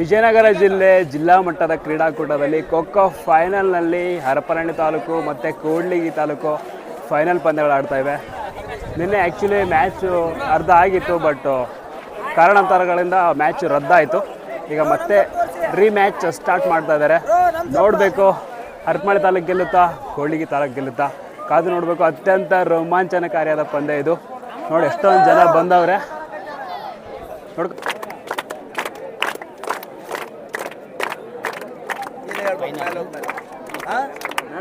ವಿಜಯನಗರ ಜಿಲ್ಲೆ ಜಿಲ್ಲಾ ಮಟ್ಟದ ಕ್ರೀಡಾಕೂಟದಲ್ಲಿ ಖೋಖೋ ಫೈನಲ್ನಲ್ಲಿ ಹರಪನಹಳ್ಳಿ ತಾಲೂಕು ಮತ್ತು ಕೂಡ್ಲಿಗಿ ತಾಲೂಕು ಫೈನಲ್ ಪಂದ್ಯಗಳು ಆಡ್ತಾ ಇವೆ. ನಿನ್ನೆ ಆ್ಯಕ್ಚುಲಿ ಮ್ಯಾಚು ಅರ್ಧ ಆಗಿತ್ತು ಬಟ್ ಕಾರಣಾಂತರಗಳಿಂದ ಮ್ಯಾಚ್ ರದ್ದಾಯಿತು. ಈಗ ಮತ್ತೆ ರೀ ಮ್ಯಾಚ್ ಸ್ಟಾರ್ಟ್ ಮಾಡ್ತಾ ಇದ್ದಾರೆ. ನೋಡಬೇಕು, ಹರಪನಹಳ್ಳಿ ತಾಲೂಕು ಗೆಲ್ಲುತ್ತಾ, ಕೂಡ್ಲಿಗಿ ತಾಲೂಕು ಗೆಲ್ಲುತ್ತಾ? ಕಾದು ನೋಡಬೇಕು, ಅತ್ಯಂತ ರೋಮಾಂಚನಕಾರಿಯಾದ ಪಂದ್ಯ ಇದು. ನೋಡಿ, ಎಷ್ಟೊಂದು ಜನ ಬಂದವ್ರೆ. ನೋಡ್ಕೊ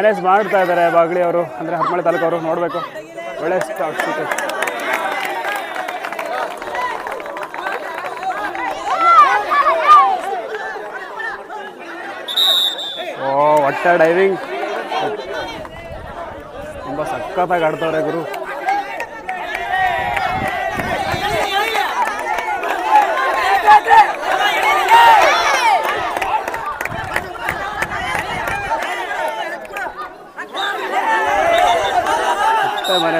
ಮೈನಸ್ ಮಾಡ್ತಾ ಇದ್ದಾರೆ ಬಾಗ್ಲಿ ಅವರು, ಅಂದರೆ ಹರಮಳೆ ತಾಲೂಕು ಅವರು ನೋಡಬೇಕು. ಒಳ್ಳೆ ಓ ಒಟ್ಟ ಡೈವಿಂಗ್ ತುಂಬ ಸಖತ್ತಾಗಿ ಆಡ್ತವ್ರೆ ಗುರು.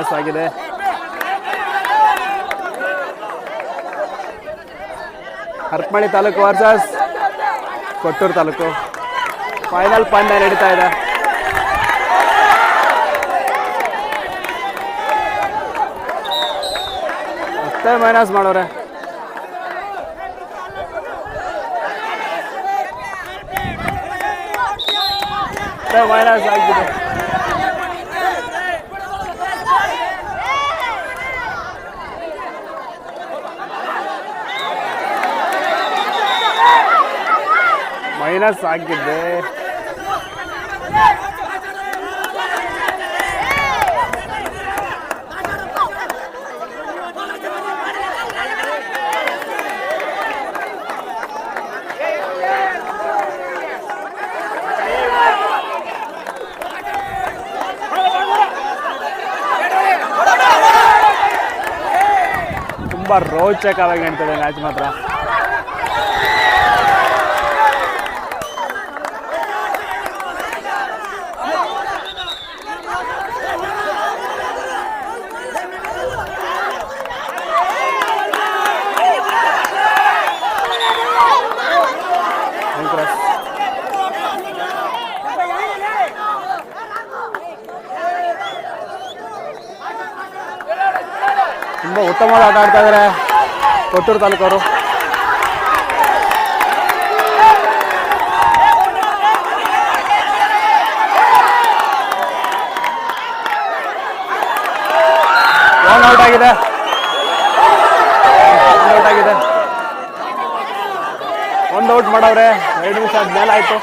ಮೈನಸ್ ಆಗಿದೆ. ಹರಪನಹಳ್ಳಿ ತಾಲೂಕು ವರ್ಸಸ್ ಕೊಟ್ಟೂರು ತಾಲೂಕು. ಫೈನಲ್ ಪಂದ್ಯ ನಡೀತಾ ಇದೆ. ಮತ್ತೆ ಮೈನಸ್ ಮಾಡೋರೆ. ಮೈನಸ್ ಆಗಿದೆ ಮೈನಸ್ ಆಗಿದ್ದೆ ತುಂಬ ರೋಚಕವಾಗಿ ನಡೀತದೆ ಮ್ಯಾಚ್ ಮಾತ್ರ. ತುಂಬ ಉತ್ತಮವಾದ ಆಟ ಆಡ್ತಾ ಇದ್ದಾರೆ ಕೊಟ್ಟೂರು ತಾಲೂಕವರು. ಔಟ್ ಆಗಿದೆ. ಔಟ್ ಆಗಿದೆ. ಒಂದು ಔಟ್ ಮಾಡವ್ರೆ ಎರಡು ನಿಮಿಷ ಮೇಲೆ ಆಯ್ತು.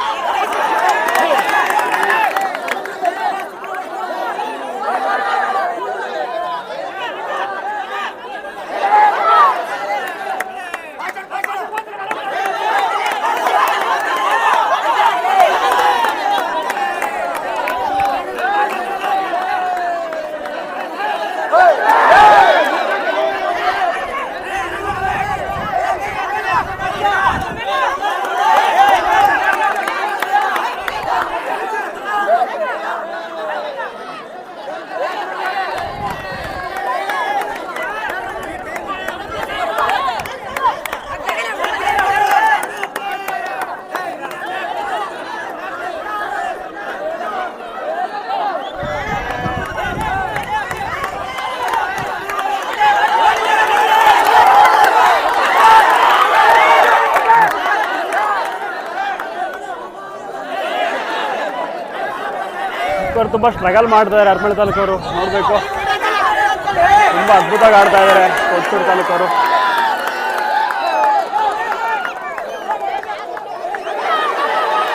ಅವ್ರು ತುಂಬ ಸ್ಟ್ರಗಲ್ ಮಾಡ್ತಾರೆ ಅರ್ಮಳೆ ತಾಲೂಕವರು. ನೋಡಬೇಕು. ತುಂಬ ಅದ್ಭುತವಾಗಿ ಆಡ್ತಾ ಇದ್ದಾರೆ ಕೊಟ್ಟೂರು ತಾಲೂಕವರು.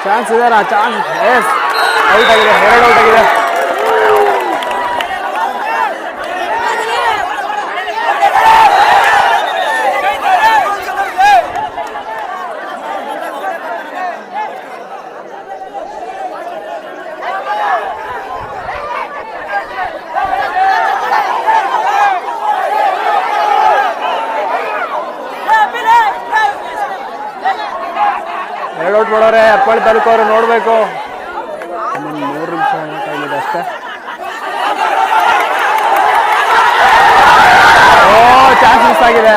ಚಾನ್ಸ್ ಇದೆ ನಾ ಚಾನ್ಸ್ ಎಸ್ ಔಟ್ ಆಗಿದೆ, ಎರಡು ಔಟ್ ಆಗಿದೆ. ಔಟ್ ಮಾಡೋರೆ ಅಪ್ಪಳಿ ತಾಲೂಕು ಅವರು ನೋಡಬೇಕು. ಮೂರು ನಿಮಿಷ ಅಷ್ಟೇ ಓ, ಚಾನ್ಸ್ ಮಿಸ್ ಆಗಿದೆ.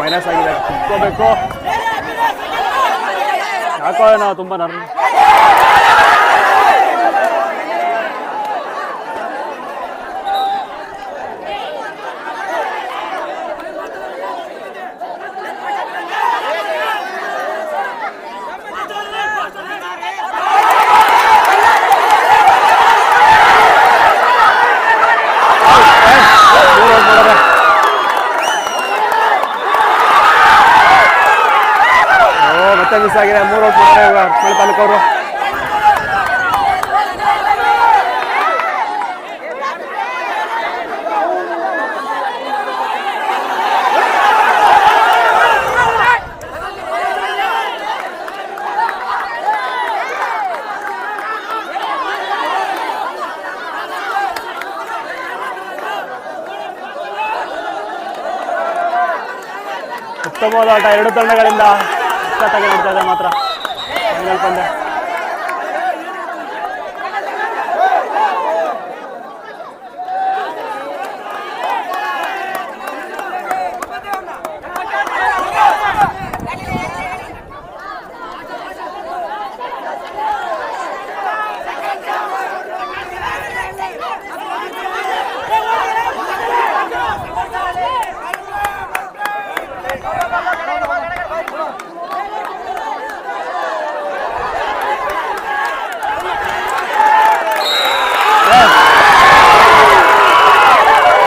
ಮೈನಸ್ ಆಗಿದೆ. ಕುತ್ಕೋಬೇಕು ಯಾಕೋ ನಾವು ತುಂಬ ನರ್ವ್ ಮೂರು ಔಟ್ ಮಾಡೋರೆ ಓ ಮತ್ತೆ ಮಿಸ್ ಆಗಿದೆ ಮೂರು ಔಟ್ ಮಾಡ್ತಾರೆ ಇವಾಗ ಮಳೆ ತಾಲೂಕು ಅವರು ಆಟ ಎರಡು ತಂಡಗಳಿಂದ ಸಖತ್ತಾಗಿ ಮಾತ್ರ. ಪಂದ್ಯ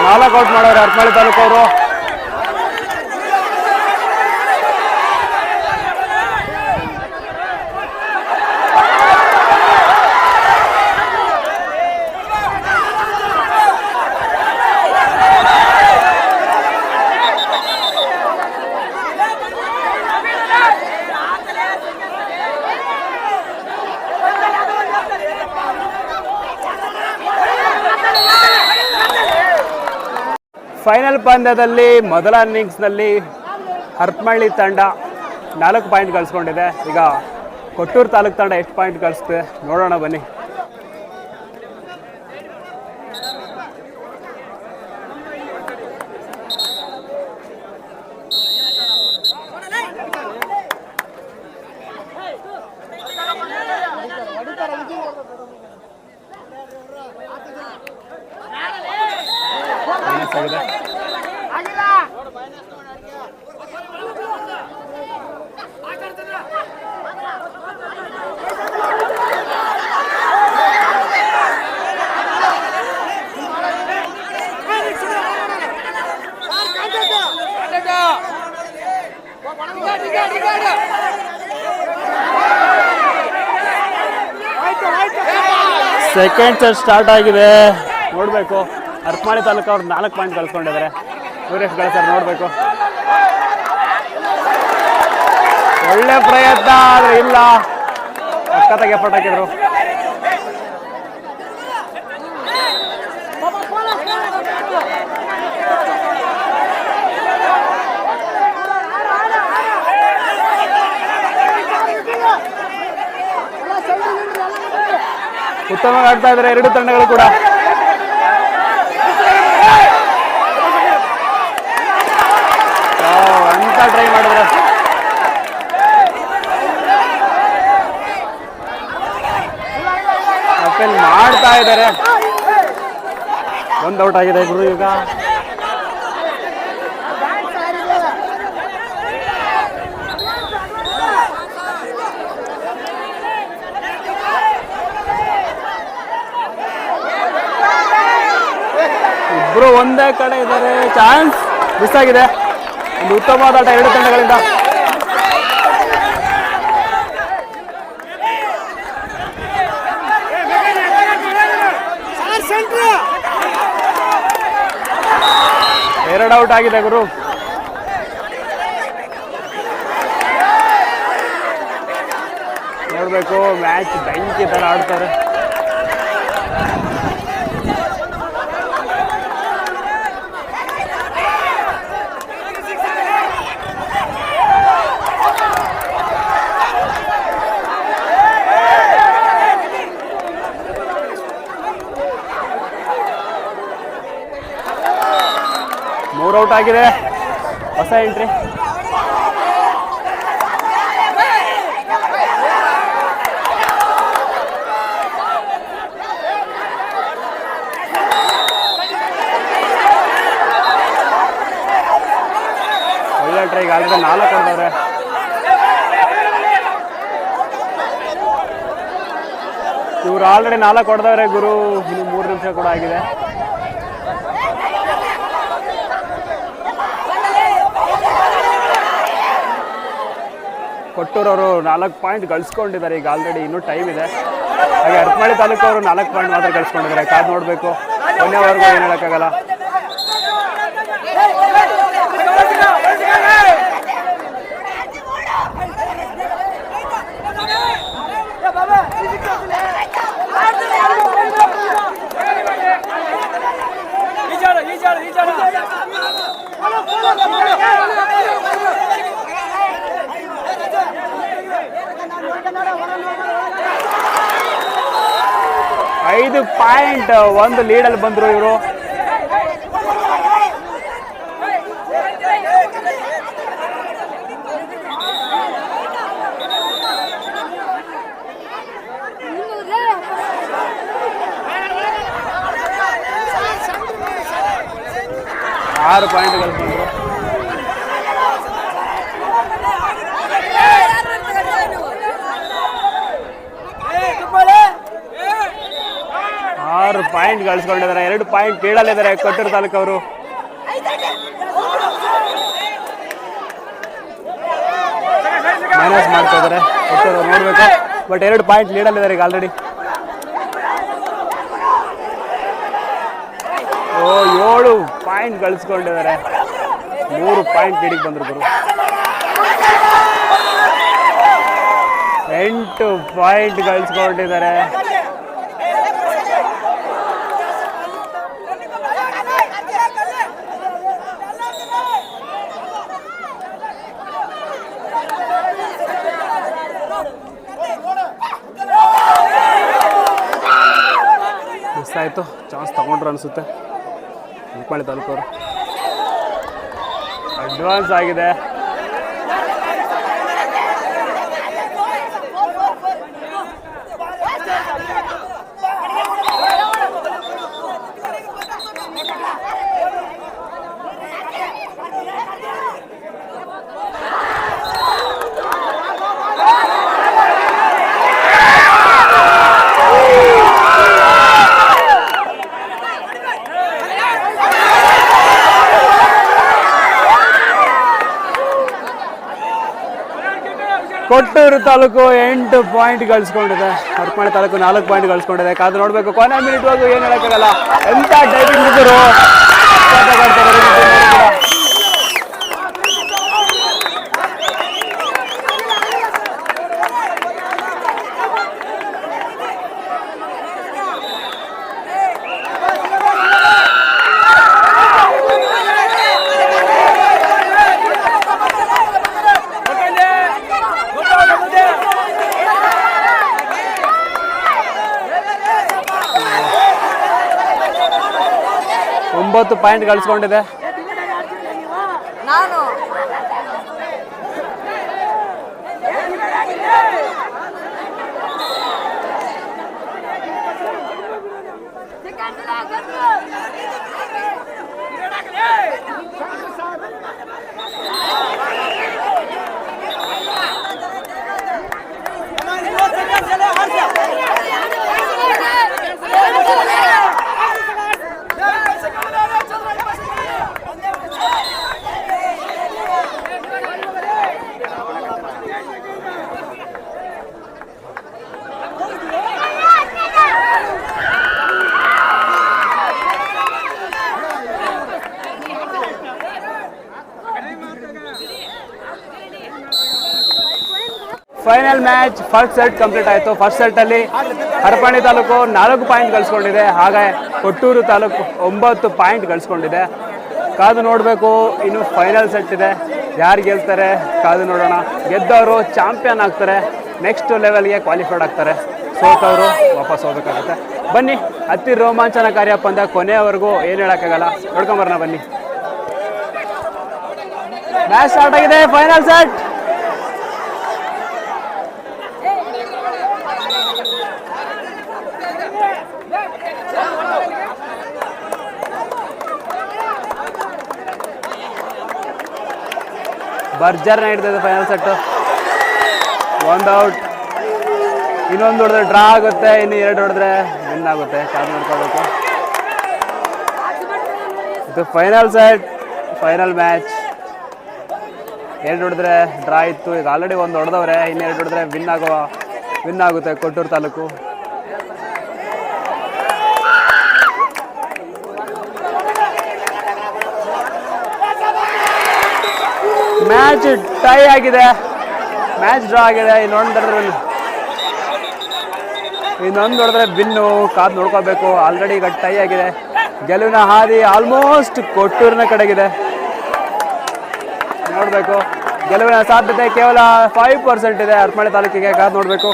ನಾಲ್ಕು ಔಟ್ ಮಾಡೋರು ಅರ್ಪಳಿ ತಾಲೂಕು ಫೈನಲ್ ಪಂದ್ಯದಲ್ಲಿ ಮೊದಲ ಇನ್ನಿಂಗ್ಸ್ನಲ್ಲಿ ಹರ್ಪಳ್ಳಿ ತಂಡ ನಾಲ್ಕು ಪಾಯಿಂಟ್ ಗಳಿಸ್ಕೊಂಡಿದೆ. ಈಗ ಕೊಟ್ಟೂರು ತಾಲೂಕು ತಂಡ ಎಷ್ಟು ಪಾಯಿಂಟ್ ಕಳಿಸ್ತೆ ನೋಡೋಣ ಬನ್ನಿ. ಸೆಕೆಂಡ್ ಸೆಟ್ ಸ್ಟಾರ್ಟ್ ಆಗಿದೆ. ನೋಡಬೇಕು. ಅರ್ಪಮಾಳಿ ತಾಲೂಕು ಅವ್ರು ನಾಲ್ಕು ಪಾಯಿಂಟ್ ಕಳ್ಸ್ಕೊಂಡಿದ್ದಾರೆ. ಇವರೆಷ್ಟು ಸರ್, ನೋಡಬೇಕು. ಒಳ್ಳೆ ಪ್ರಯತ್ನ ಆದರೆ ಇಲ್ಲ. ಸಖತ್ತಾಗಿ ಎಫರ್ಟ್ ಹಾಕಿದ್ರು. ಉತ್ತಮವಾಗಿ ಆಡ್ತಾ ಇದ್ದಾರೆ ಎರಡು ತಂಡಗಳು ಕೂಡ. ಅಂತ ಟ್ರೈ ಮಾಡಿದ್ರೆ. ಮಾಡ್ತಾ ಇದ್ದಾರೆ. ಒಂದು ಔಟ್ ಆಗಿದೆ ಗುರು ಈಗ. ಇಬ್ರು ಒಂದೇ ಕಡೆ ಇದ್ದಾರೆ. ಚಾನ್ಸ್ ಮಿಸ್ ಆಗಿದೆ. ಒಂದು ಉತ್ತಮವಾದ ಆಟ ಎರಡು ತಂಡಗಳಿಂದ. ಎರಡು ಔಟ್ ಆಗಿದೆ ಗುರು. ನೋಡ್ಬೇಕು ಮ್ಯಾಚ್ ಬೆಂಕಿ ಥರ ಆಡ್ತಾರೆ. ಔಟ್ ಆಗಿದೆ. ಹೊಸ ಎಂಟ್ರಿ ಒಳ್ಳೆ ಆಗಿದೆ ನಾಲ್ಕು ಹೊಡೆದವ್ರೆ. ಇವ್ರು ಆಲ್ರೆಡಿ ನಾಲ್ಕು ಹೊಡೆದವ್ರೆ ಗುರು. ಇನ್ನು ಮೂರು ನಿಮಿಷ ಕೂಡ ಆಗಿದೆ. ಕೊಟ್ಟೂರವರು ನಾಲ್ಕು ಪಾಯಿಂಟ್ ಗಳಿಸ್ಕೊಂಡಿದ್ದಾರೆ. ಈಗ ಆಲ್ರೆಡಿ ಇನ್ನೂ ಟೈಮ್ ಇದೆ. ಹಾಗೆ ಅರ್ಪಮಳಿ ತಾಲೂಕು ಅವರು ನಾಲ್ಕು ಪಾಯಿಂಟ್ ಮಾತ್ರ ಗಳಿಸ್ಕೊಂಡಿದ್ದಾರೆ. ಕಾದು ನೋಡಬೇಕು. ಕೊನೆವರೆಗೂ ಏನು ಹೇಳೋಕ್ಕಾಗಲ್ಲ. ಐದು ಪಾಯಿಂಟ್ ಒಂದು ಲೀಡಲ್ಲಿ ಬಂದರು ಇವರು. ಆರು ಪಾಯಿಂಟ್ಗಳು ಬಂದರು. ಪಾಯಿಂಟ್ ಗಳಿಸ್ಕೊಂಡಿದ್ದಾರೆ. ಎರಡು ಪಾಯಿಂಟ್ ಕೇಳಲಿದ್ದಾರೆ ಕೊಟ್ಟೂರು ತಾಲೂಕು ಅವರು ಮೈನಸ್ ಮಾಡ್ತಾ ಇದ್ದಾರೆ. ಕೊಟ್ಟೂರು ನೋಡಬೇಕು. ಬಟ್ ಎರಡು ಪಾಯಿಂಟ್ ಲೀಡಲ್ಲಿದ್ದಾರೆ ಈಗ ಆಲ್ರೆಡಿ ಓ, ಏಳು ಪಾಯಿಂಟ್ ಗಳಿಸ್ಕೊಂಡಿದ್ದಾರೆ. ಮೂರು ಪಾಯಿಂಟ್ ಲೀಡಿಗೆ ಬಂದರು ಗುರು. ಎಂಟು ಪಾಯಿಂಟ್ ಗಳಿಸ್ಕೊಂಡಿದ್ದಾರೆ ಮಿಸ್ ಆಯಿತು ಚಾನ್ಸ್ ತಗೊಂಡ್ರು ಅನಿಸುತ್ತೆ. ಉಳ್ಪಾಳಿ ತಾಲೂಕವರು. ಅಡ್ವಾನ್ಸ್ ಆಗಿದೆ. ಕೊಟ್ಟೂರು ತಾಲೂಕು ಎಂಟು ಪಾಯಿಂಟ್ ಗಳಿಸ್ಕೊಂಡಿದೆ. ಹರಪನಹಳ್ಳಿ ತಾಲೂಕು ನಾಲ್ಕು ಪಾಯಿಂಟ್ ಗಳಿಸ್ಕೊಂಡಿದೆ. ಕಾದು ನೋಡಬೇಕು, ಕೊನೆ ಮಿನಿಟ್ ಹೋಗು ಏನು ಹೇಳೋಕ್ಕಾಗಲ್ಲ. ಎಂಥ ಟೈಮಿಂಗ್ ಇದ್ದರು ಒಂಬತ್ತು ಪಾಯಿಂಟ್ ಗಳಿಸ್ಕೊಂಡಿದೆ. ನಾನು. Final match first set complete ಆಯಿತು. ಫಸ್ಟ್ ಸೆಟ್ಟಲ್ಲಿ ಹರಪಾಣಿ ತಾಲೂಕು ನಾಲ್ಕು ಪಾಯಿಂಟ್ ಗಳಿಸ್ಕೊಂಡಿದೆ. ಹಾಗೆ ಕೊಟ್ಟೂರು ತಾಲೂಕು ಒಂಬತ್ತು ಪಾಯಿಂಟ್ ಗಳಿಸ್ಕೊಂಡಿದೆ. ಕಾದು ನೋಡಬೇಕು, ಇನ್ನು ಫೈನಲ್ ಸೆಟ್ ಇದೆ. ಯಾರು ಗೆಲ್ತಾರೆ ಕಾದು ನೋಡೋಣ. ಗೆದ್ದವರು ಚಾಂಪಿಯನ್ ಆಗ್ತಾರೆ. ನೆಕ್ಸ್ಟ್ ಲೆವೆಲ್ಗೆ ಕ್ವಾಲಿಫೈಡ್ ಆಗ್ತಾರೆ. ಸೋತವರು ವಾಪಸ್ ಹೋಗ್ಬೇಕಾಗುತ್ತೆ. ಬನ್ನಿ, ಅತಿ ರೋಮಾಂಚನಕಾರಿ ಪಂದ್ಯ ಕೊನೆಯವರೆಗೂ ಏನು ಹೇಳೋಕ್ಕಾಗಲ್ಲ. ನೋಡ್ಕೊಂಬರೋಣ ಬನ್ನಿ. ಮ್ಯಾಚ್ ಸ್ಟಾರ್ಟ್ ಆಗಿದೆ ಫೈನಲ್ ಸೆಟ್ ಬರ್ಜರ್ ಇದೆ ಫೈನಲ್ ಸೆಟ್ಟು ಒಂದು ಔಟ್ ಇನ್ನೊಂದು ಹೊಡೆದ್ರೆ ಡ್ರಾ ಆಗುತ್ತೆ, ಇನ್ನು ಎರಡು ಹೊಡೆದ್ರೆ ವಿನ್ ಆಗುತ್ತೆ. ಕಾಲ್ ನೋಡ್ಕೋಬೇಕು ಇದು ಫೈನಲ್ ಸೆಟ್ ಫೈನಲ್ ಮ್ಯಾಚ್ ಎರಡು ಹೊಡೆದ್ರೆ ಡ್ರಾ ಇತ್ತು. ಈಗ ಆಲ್ರೆಡಿ ಒಂದು ಹೊಡೆದವ್ರೆ ಇನ್ನೆರಡು ಹೊಡೆದ್ರೆ ವಿನ್ ಆಗುವ ವಿನ್ ಆಗುತ್ತೆ ಕೊಟ್ಟೂರು ತಾಲೂಕು. ಮ್ಯಾಚ್ ಟೈ ಆಗಿದೆ. ಮ್ಯಾಚ್ ಡ್ರಾ ಆಗಿದೆ. ಇನ್ನೊಂದು ಇನ್ನೊಂದು ಹೊಡೆದ್ರೆ ಬಿನ್ನು ಕಾದು ನೋಡ್ಕೋಬೇಕು. ಆಲ್ರೆಡಿ ಈಗ ಟೈ ಆಗಿದೆ. ಗೆಲುವಿನ ಹಾದಿ ಆಲ್ಮೋಸ್ಟ್ ಕೊಟ್ಟೂರಿನ ಕಡೆಗಿದೆ. ನೋಡಬೇಕು. ಗೆಲುವಿನ ಸಾಧ್ಯತೆ ಕೇವಲ ಫೈವ್ ಪರ್ಸೆಂಟ್ ಇದೆ. ಅರ್ಮಳೆ ತಾಲೂಕಿಗೆ ಕಾದು ನೋಡಬೇಕು.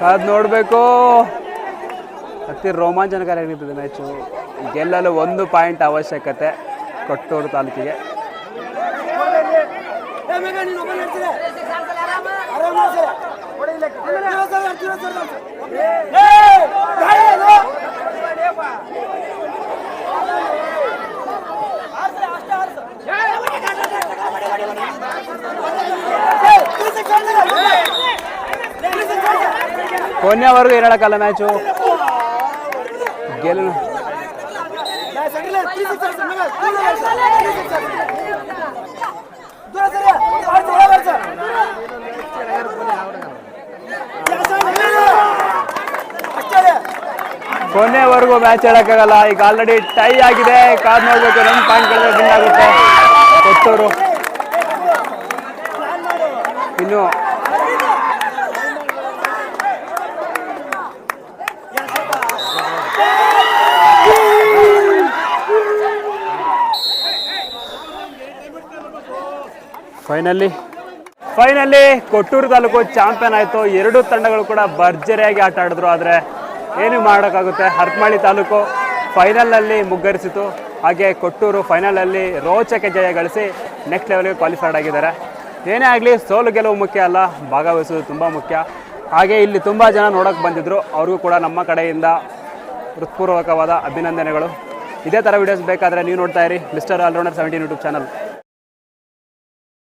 ಕಾದು ನೋಡಬೇಕು. ಅತಿ ರೋಮಾಂಚನಕಾರಿಯಾಗಿರ್ತದೆ ಮ್ಯಾಚು ಗೆಲ್ಲಲು ಒಂದು ಪಾಯಿಂಟ್ ಅವಶ್ಯಕತೆ ಕೊಟ್ಟೂರು ತಾಲೂಕಿಗೆ. ಕೊನೆಯವರೆಗೂ ಹೇಳಕ್ಕಲ್ಲ ಮ್ಯಾಚು. ಗೆಲ್ ಕೊನೆವರೆಗೂ ಮ್ಯಾಚ್ ಹೇಳಕ್ಕಾಗಲ್ಲ. ಈಗ ಆಲ್ರೆಡಿ ಟೈ ಆಗಿದೆ. ಕಾರ್ ನೋಡ್ಬೇಕು. ರನ್ ಪಾಯಿಂಟ್ ಕಳೆದ್ರೆ ವಿನ್ ಆಗುತ್ತೆ. ಇನ್ನು finally finally Kottur taluk champion ಆಯಿತು. ಎರಡು ತಂಡಗಳು ಕೂಡ ಭರ್ಜರಿಯಾಗಿ ಆಟ ಆಡಿದ್ರು. ಆದರೆ ಏನು ಮಾಡೋಕ್ಕಾಗುತ್ತೆ? ಹರಪನಹಳ್ಳಿ ತಾಲೂಕು ಫೈನಲಲ್ಲಿ ಮುಗ್ಗರಿಸಿತು. ಹಾಗೆ ಕೊಟ್ಟೂರು ಫೈನಲಲ್ಲಿ ರೋಚಕ ಜಯ ಗಳಿಸಿ ನೆಕ್ಸ್ಟ್ ಲೆವೆಲ್ಗೆ ಕ್ವಾಲಿಫೈಡ್ ಆಗಿದ್ದಾರೆ. ಏನೇ ಆಗಲಿ, ಸೋಲು ಗೆಲುವು ಮುಖ್ಯ ಅಲ್ಲ. ಭಾಗವಹಿಸೋದು ತುಂಬ ಮುಖ್ಯ. ಹಾಗೆ ಇಲ್ಲಿ ತುಂಬ ಜನ ನೋಡೋಕೆ ಬಂದಿದ್ದರು ಅವ್ರಿಗೂ ಕೂಡ ನಮ್ಮ ಕಡೆಯಿಂದ ಹೃತ್ಪೂರ್ವಕವಾದ ಅಭಿನಂದನೆಗಳು. ಇದೇ ಥರ ವೀಡಿಯೋಸ್ ಬೇಕಾದರೆ ನೀವು ನೋಡ್ತಾ ಇರಿ. Mister all rounder seventeen YouTube channel